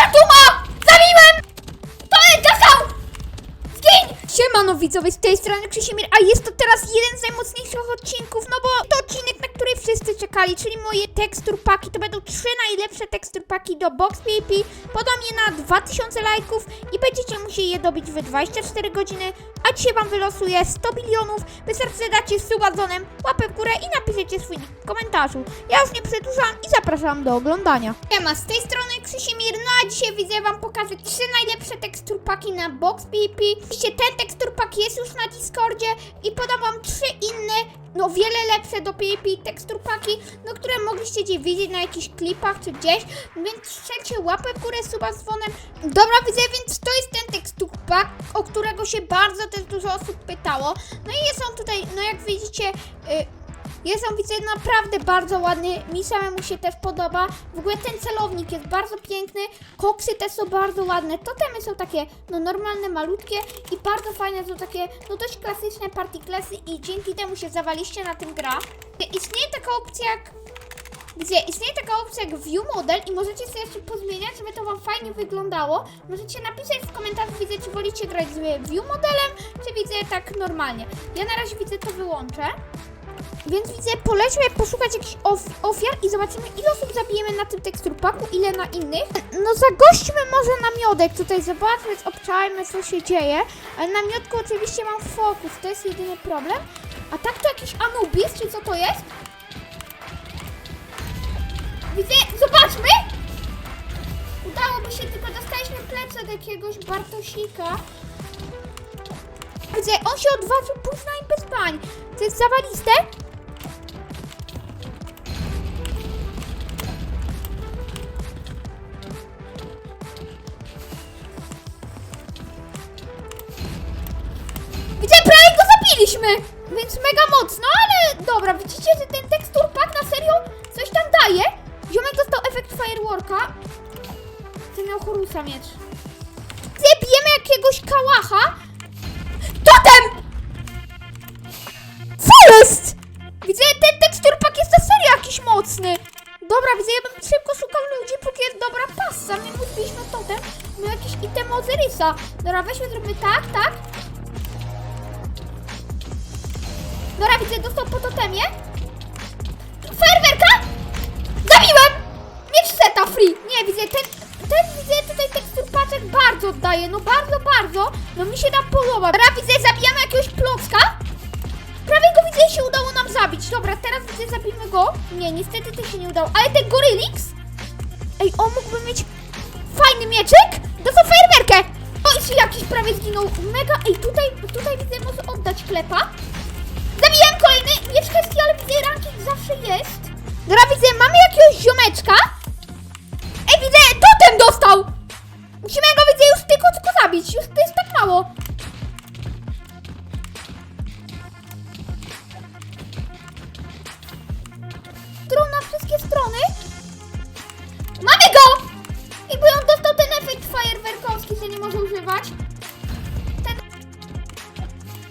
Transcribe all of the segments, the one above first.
Czatuma! Zabiłem! To jest, dostał! Zgiń! Siemano widzowie, z tej strony Krzysimir, a jest to teraz jeden z najmocniejszych odcinków, no bo to odcinek, który wszyscy czekali, czyli moje teksturpaki. To będą trzy najlepsze teksturpaki do Box PvP. Podam je na 2000 lajków i będziecie musieli je dobić w 24 godziny, a dzisiaj wam wylosuję 100 bilionów. Wystarczy, dacie suba dzonem, łapę w górę i napiszecie swój w komentarzu. Ja już nie przedłużam i zapraszam do oglądania. Siema, z tej strony Krzysimir, no a dzisiaj widzę wam pokażę trzy najlepsze teksturpaki na Box PvP. Oczywiście ten teksturpak jest już na Discordzie i podam wam trzy inne, no wiele lepsze do PvP teksturpaki, no które mogliście widzieć na jakichś klipach czy gdzieś, więc strzelcie łapę w górę, suba z dzwonem. Dobra, widzę, więc to jest ten teksturpak, o którego się bardzo też dużo osób pytało. No i jest on tutaj, no jak widzicie, y, jest on, widzę, naprawdę bardzo ładny. Mi samemu się też podoba. W ogóle ten celownik jest bardzo piękny. Koksy też są bardzo ładne. Totemy są takie, no normalne, malutkie i bardzo fajne są takie, no dość klasyczne party classy i dzięki temu się zawaliście na tym gra. Istnieje taka opcja jak gdzie istnieje taka opcja jak View Model i możecie sobie jeszcze pozmieniać, żeby to Wam fajnie wyglądało. Możecie napisać w komentarzu, widzę, czy wolicie grać z View Modelem, czy widzę tak normalnie. Ja na razie widzę to wyłączę. Więc widzę, polećmy poszukać jakichś of ofiar i zobaczymy, ile osób zabijemy na tym teksturpaku, ile na innych. No zagośćmy może namiodek tutaj, zobaczmy, obczajmy, co się dzieje. Na miodku oczywiście mam fokus, to jest jedyny problem. A tak to jakiś Anubis, czy co to jest? Widzę, zobaczmy! Udałoby się, tylko dostaliśmy plecy od jakiegoś Bartosika. Widzę, on się odważył pójść na im bez pań. To jest zawaliste? Widzę, prawie go zabiliśmy! Więc mega mocno, ale dobra, widzicie, że ten tekstur pack na serio coś tam daje? Ziomek dostał efekt fireworka. Ten miał Horusa miecz. Widzę, bijemy jakiegoś kałacha. Jest? Widzę, ten teksturpak jest na serio jakiś mocny. Dobra, widzę, ja bym szybko szukał ludzi, póki jest dobra passa. My mu zbiliśmy totem, miał jakiś item Ozyrisa. Dobra, weźmy, zróbmy tak, tak. Dobra, widzę, dostał po totemie. Fajerwerka! Zabiłem! Miecz seta free! Nie, widzę, ten, ten widzę tutaj tekstur paczek bardzo oddaje, no bardzo, bardzo. No mi się tam podoba. Dobra, widzę, zabijamy jakiegoś plocka. Widzę, się udało nam zabić. Dobra, teraz widzę, zabijmy go. Nie, niestety to się nie udało. Ale ten gorylix? Ej, on mógłby mieć fajny mieczyk? Dostał fajerwerkę! O, i się jakiś prawie zginął. Mega, ej, tutaj, tutaj widzę, może oddać klepa. Zabiłem kolejny miecz kwestii, ale widzę, ranking zawsze jest. Dobra, widzę, mamy jakiegoś ziomeczka. Ej, widzę, totem dostał! Musimy go, widzę, już tylko, tylko zabić. Już to jest tak mało. Strony. Mamy go! I bo on dostał ten efekt fajerwerkowski, że nie może używać. Ten...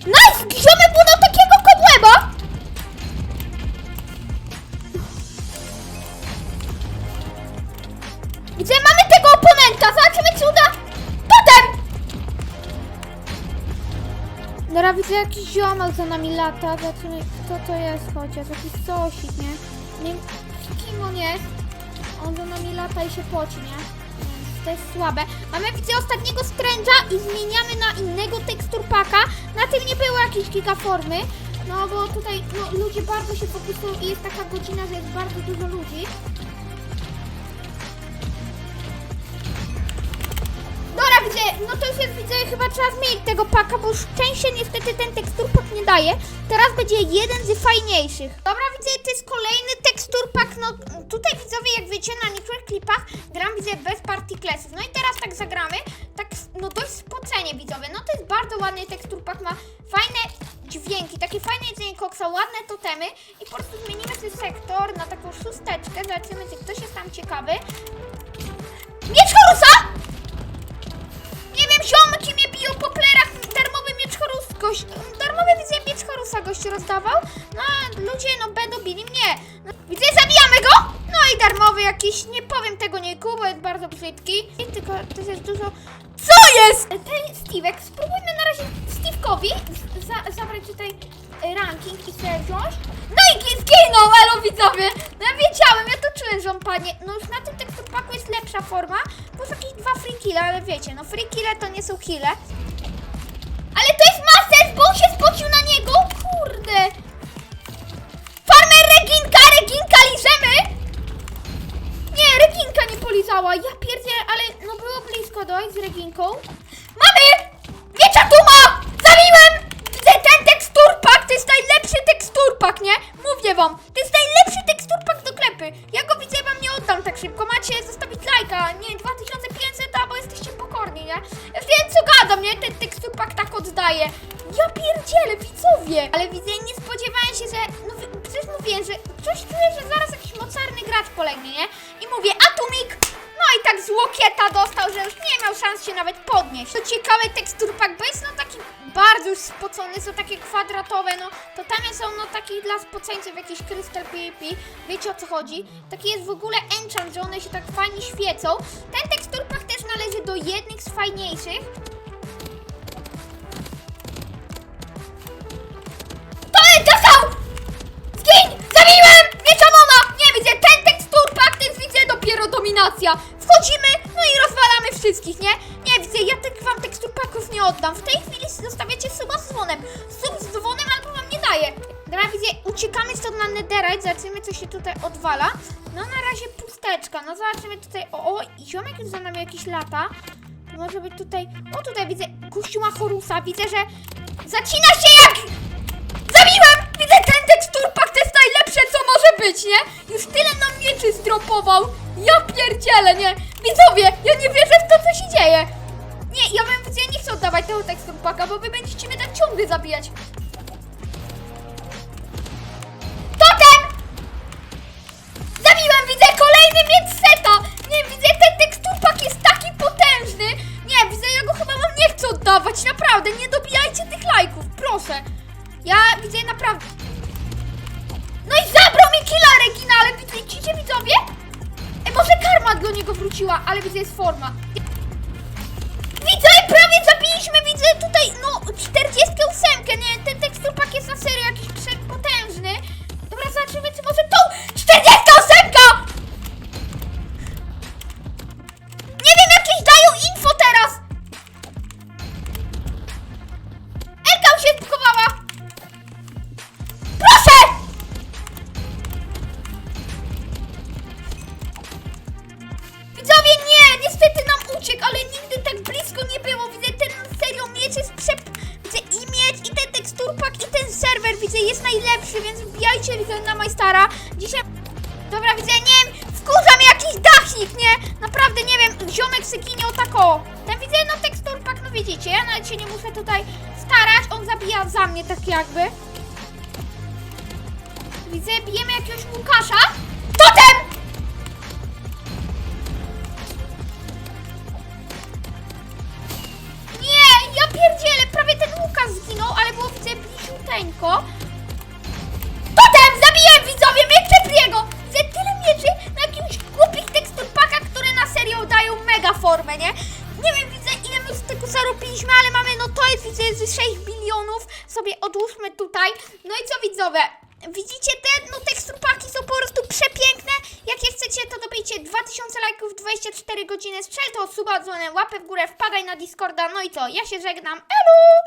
Nice! Ziomek budał takiego kobłęba! Gdzie mamy tego oponenta? Zobaczymy, czy uda... Potem! Dobra, widzę jakiś ziomal za nami lata. Zobaczymy, kto to jest chociaż. Jakiś sosik, nie? Nie wiem, kim on jest. On za nami lata i się poci, nie? Więc To jest słabe. Mamy widzę ostatniego stręża i zmieniamy na innego teksturpaka. Na tym nie było jakiejś gigaformy. No bo tutaj no, ludzie bardzo się fokusują i jest taka godzina, że jest bardzo dużo ludzi. No to już widzę, chyba trzeba zmienić tego paka, bo już częściej niestety ten teksturpak nie daje. Teraz będzie jeden z fajniejszych. Dobra, widzę, to jest kolejny teksturpak, no tutaj widzowie, jak wiecie, na niektórych klipach gram, widzę, bez party classów. No i teraz tak zagramy, tak, no dość spocenie, widzowie. No to jest bardzo ładny teksturpak, ma fajne dźwięki, takie fajne jedzenie koksa, ładne totemy i po prostu zmienimy ten sektor na taką szósteczkę, zobaczymy, czy ktoś jest tam ciekawy. Miecz Horusa! Gość, darmowy widzę miecz Horusa gość rozdawał, no a ludzie no będą bili mnie. No, widzę, zabijamy go, no i darmowy jakiś, nie powiem tego niku, bo jest bardzo brzydki. I tylko też jest dużo... Co jest? Ten Steve'ek, spróbujmy na razie Steve'kowi za, zabrać tutaj e, ranking i sobie wziąć. No i zginął, elo widzowie! No ja wiedziałem, ja to czułem, że on padnie. No już na tym teksturpaku jest lepsza forma, bo są jakieś dwa free kille, ale wiecie, no free kille to nie są kille. Bo się spocił na niego, kurde! Farmer Reginka, Reginka liżemy! Nie, Reginka nie polizała, ja pierdzie, ale no było blisko dojść z Reginką. Mamy! Wieczatuma! Zabiłem! Widzę ten teksturpak, to jest najlepszy teksturpak, nie? Mówię wam, to jest najlepszy teksturpak do klepy. Ja go widzę, wam nie oddam tak szybko. Macie zostawić lajka, nie, 2500, a bo jesteście pokorni, nie? Już wiem co gadam, nie? Ten teksturpak tak oddaje. Ja pierdzielę, widzowie! Ale widzę, nie spodziewałem się, że... No przecież mówiłem, że coś czuję, że zaraz jakiś mocarny gracz polegnie, nie? I mówię, Atomik! No i tak z łokieta dostał, że już nie miał szans się nawet podnieść. To ciekawy teksturpak, bo jest no taki bardzo już spocony, są takie kwadratowe, no to tam są no taki dla spoceńców jakiś krystal PvP, wiecie o co chodzi? Taki jest w ogóle enchant, że one się tak fajnie świecą. Ten teksturpak też należy do jednych z fajniejszych. Dominacja. Wchodzimy, no i rozwalamy wszystkich, nie? Nie widzę, ja tych wam teksturpaków nie oddam. W tej chwili zostawiacie suba z dzwonem. Sub z dzwonem albo wam nie daje. Dobra, widzę, uciekamy stąd na netherite, zobaczymy co się tutaj odwala. No na razie pusteczka, no zobaczymy tutaj, o, o, ziomek już za nami jakieś lata. Może być tutaj, o tutaj widzę, gościu chorusa, widzę, że zacina się jak Zabiłem! Widzę ten teksturpak, to jest najlepsze co może być, nie? Już tyle nam mieczy zdropował. Ja pierdzielę, nie? Widzowie, ja nie wierzę w to, co się dzieje. Nie, ja bym widzę, nie chcę oddawać tego teksturpaka, bo wy będziecie mnie tak ciągle zabijać. Totem! Zabiłem, widzę kolejny miecz seta! Nie, widzę, ten teksturpak jest taki potężny! Nie, widzę, ja go chyba wam nie chcę oddawać, naprawdę, nie dobijajcie tych lajków, proszę! Ja widzę naprawdę... karma do niego wróciła, ale widzę, jest forma. Widzę, prawie zabiliśmy, widzę tutaj, no, 48, nie? Ten teksturpak jest na serio jakiś przepotężny. Dobra, zobaczymy, czy może tą uciekł, ale nigdy tak blisko nie było. Widzę, ten serio miecz jest przep... Widzę i miecz, i ten teksturpak, i ten serwer, widzę, jest najlepszy, więc wbijajcie, widzę, na Majstara. Dzisiaj... Dobra, widzę, nie wiem, wkurza jakiś dachnik, nie? Naprawdę, nie wiem, ziomek sykinie o tako. Ten widzę, no teksturpak, no widzicie, ja nawet się nie muszę tutaj starać, on zabija za mnie tak jakby. Widzę, bijemy jakiegoś Łukasza. Bliziuteńko. Potem zabiłem widzowie miecze Priego! Widzę tyle mieczy na jakimś głupich teksturpakach, które na serio dają mega formę, nie? Nie wiem, widzę ile my z tego zarobiliśmy, ale mamy, no to jest widzę z 6 bilionów. Sobie odłóżmy tutaj. No i co widzowie? Widzicie te, no teksturpaki są po prostu przepiękne. Jak je chcecie, to dobijcie 2000 lajków, 24 godziny. Strzel to suba, dzwonę, łapę w górę, wpadaj na Discorda. No i co? Ja się żegnam. Elu!